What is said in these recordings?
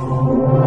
Thank you.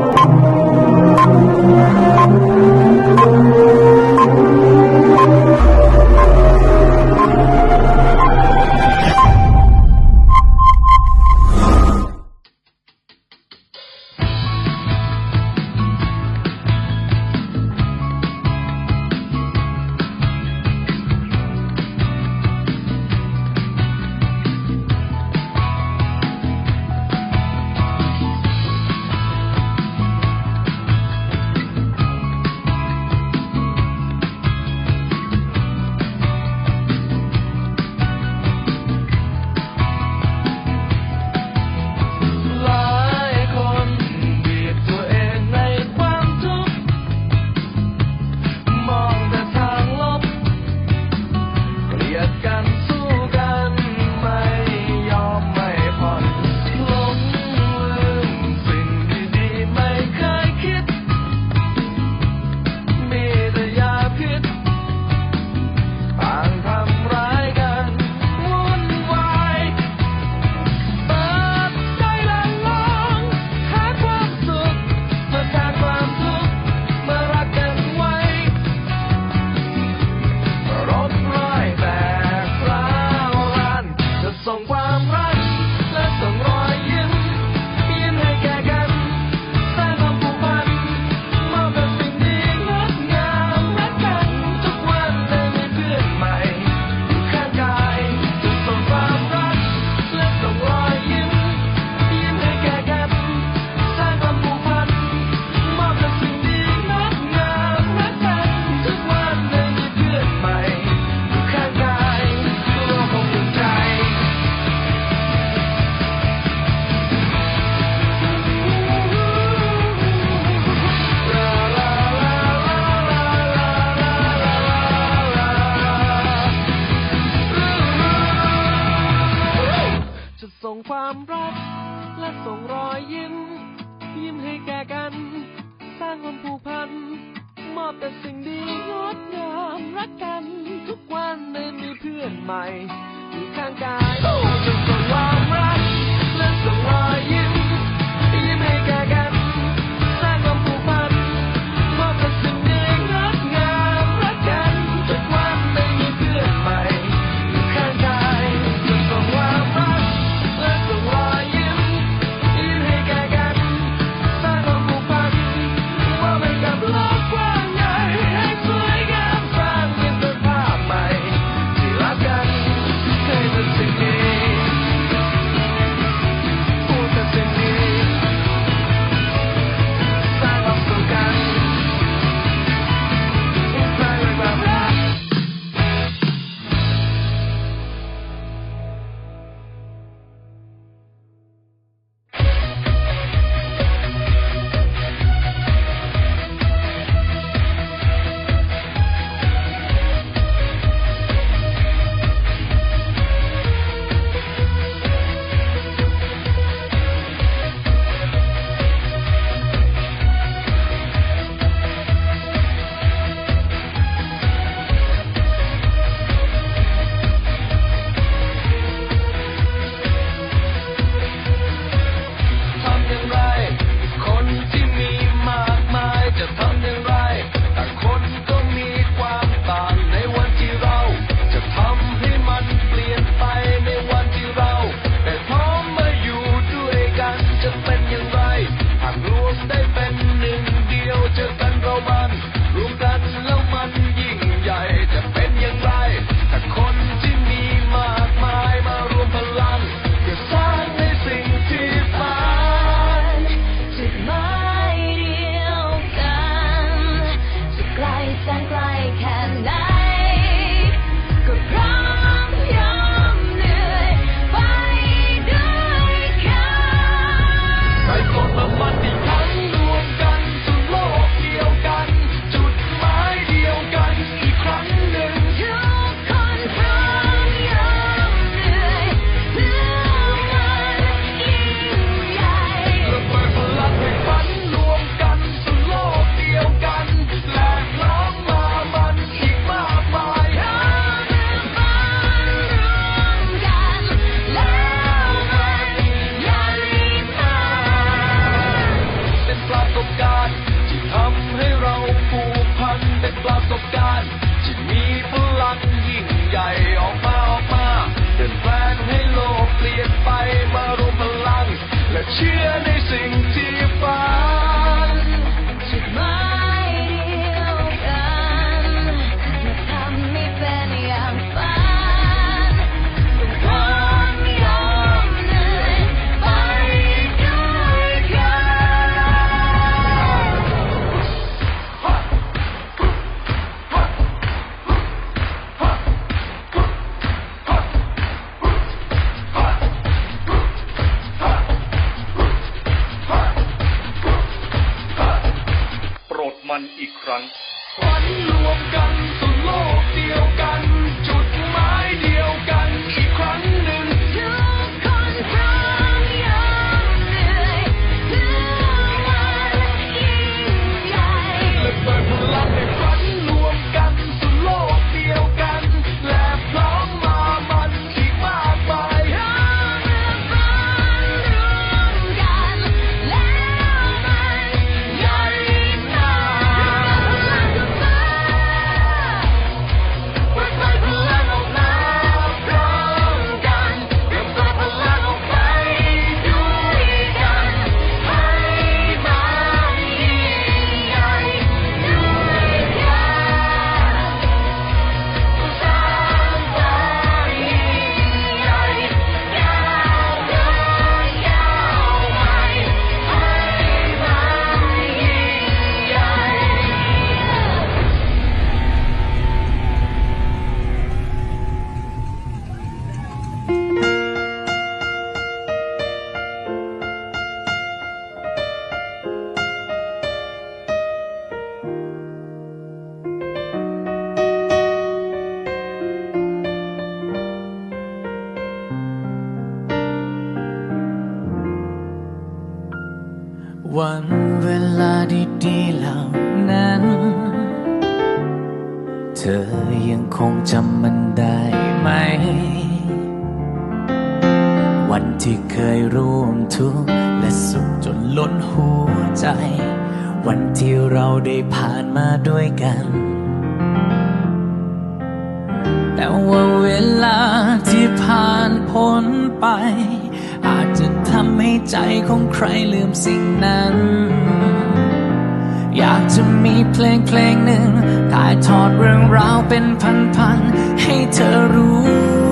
อบแต่สิ่งดีงดงามรักกันทุกวันไม่มีเพื่อนใหม่อยู่ข้างกายโอ้ยสว่าง บมันอีกครั้งฝันรวมกันสู่โลกเดียวกัน วันเวลาดีๆเหล่านั้น เธอยังคงจำมันได้ไหม วันที่เคยร่วมทุกข์และสุขจนล้นหัวใจ วันที่เราได้ผ่านมาด้วยกัน แต่ว่าเวลาที่ผ่านพ้นไป ทำให้ใจของใครลืมสิ่งนั้น อยากจะมีเพลงเพลงหนึ่งถ่ายทอดเรื่องราวเป็นพันๆให้เธอรู้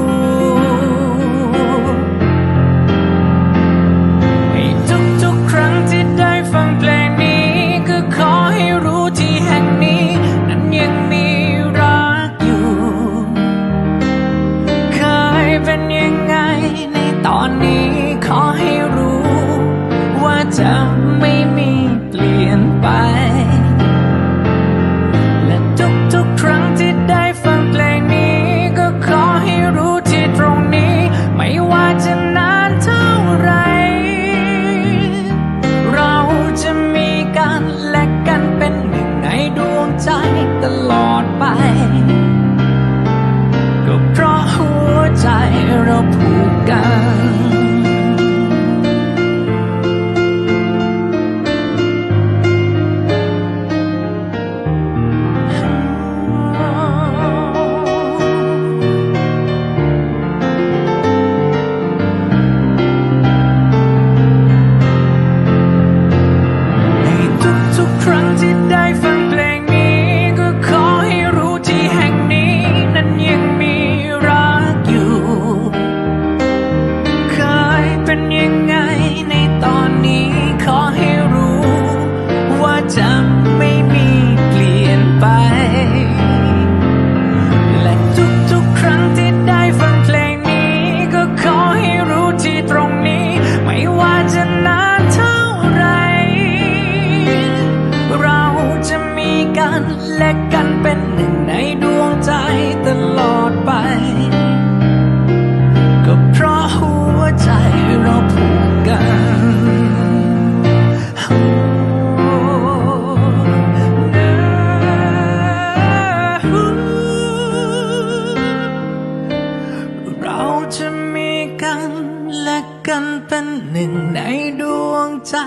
ใจ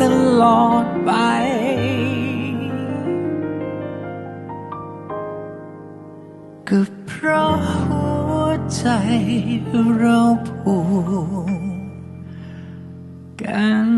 ตลอดไป ก็เพราะหัวใจเราผูกกัน